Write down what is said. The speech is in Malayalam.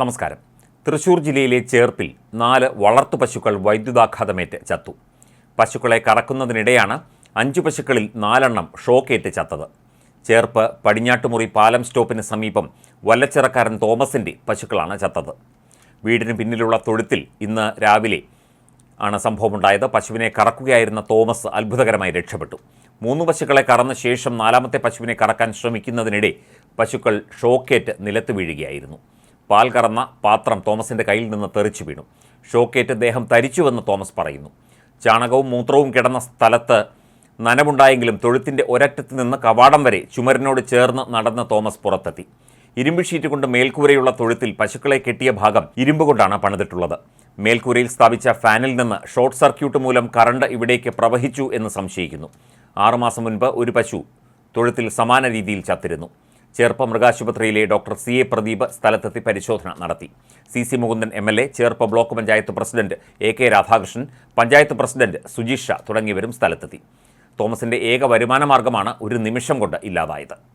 നമസ്കാരം. തൃശൂർ ജില്ലയിലെ ചേർപ്പിൽ നാല് വളർത്തു പശുക്കൾ വൈദ്യുതാഘാതമേറ്റ് ചത്തു. പശുക്കളെ കറക്കുന്നതിനിടെയാണ് അഞ്ചു പശുക്കളിൽ നാലെണ്ണം ഷോക്കേറ്റ് ചത്തത്. ചേർപ്പ് പടിഞ്ഞാട്ടുമുറി പാലം സ്റ്റോപ്പിന് സമീപം വല്ലച്ചിറക്കാരൻ തോമസിന്റെ പശുക്കളാണ് ചത്തത്. വീടിന് പിന്നിലുള്ള തൊഴുത്തിൽ ഇന്ന് രാവിലെ ആണ് സംഭവമുണ്ടായത്. പശുവിനെ കറക്കുകയായിരുന്ന തോമസ് അത്ഭുതകരമായി രക്ഷപ്പെട്ടു. മൂന്ന് പശുക്കളെ കറന്ന ശേഷം നാലാമത്തെ പശുവിനെ കറക്കാൻ ശ്രമിക്കുന്നതിനിടെ പശുക്കൾ ഷോക്കേറ്റ് നിലത്ത് വീഴുകയായിരുന്നു. പാൽ കറന്ന പാത്രം തോമസിന്റെ കയ്യിൽ നിന്ന് തെറിച്ചു വീണു. ഷോക്കേറ്റ് ദേഹം തരിച്ചുവെന്ന് തോമസ് പറയുന്നു. ചാണകവും മൂത്രവും കിടന്ന സ്ഥലത്ത് നനവുണ്ടായെങ്കിലും തൊഴുത്തിന്റെ ഒരറ്റത്ത് നിന്ന് കവാടം വരെ ചുമരിനോട് ചേർന്ന് നടന്ന തോമസ് പുറത്തെത്തി. ഇരുമ്പ് ഷീറ്റ് കൊണ്ട് മേൽക്കൂരയുള്ള തൊഴുത്തിൽ പശുക്കളെ കെട്ടിയ ഭാഗം ഇരുമ്പ് കൊണ്ടാണ് പണിതിട്ടുള്ളത്. മേൽക്കൂരയിൽ സ്ഥാപിച്ച ഫാനിൽ നിന്ന് ഷോർട്ട് സർക്യൂട്ട് മൂലം കറണ്ട് ഇവിടേക്ക് പ്രവഹിച്ചു എന്ന് സംശയിക്കുന്നു. ആറുമാസം മുൻപ് ഒരു പശു തൊഴുത്തിൽ സമാന രീതിയിൽ ചത്തിരുന്നു. ചേർപ്പ് മൃഗാശുപത്രിയിലെ ഡോക്ടർ സി എ പ്രദീപ് സ്ഥലത്തെത്തി പരിശോധന നടത്തി. C C Mukundan M L A Cherpu block panchayat president A K Radhakrishnan panchayat president Sujeesha തുടങ്ങിയവരും സ്ഥലത്തെത്തി. തോമസിന്റെ ഏക വരുമാന മാർഗമാണ് ഒരു നിമിഷം കൊണ്ട് ഇല്ലാതായത്.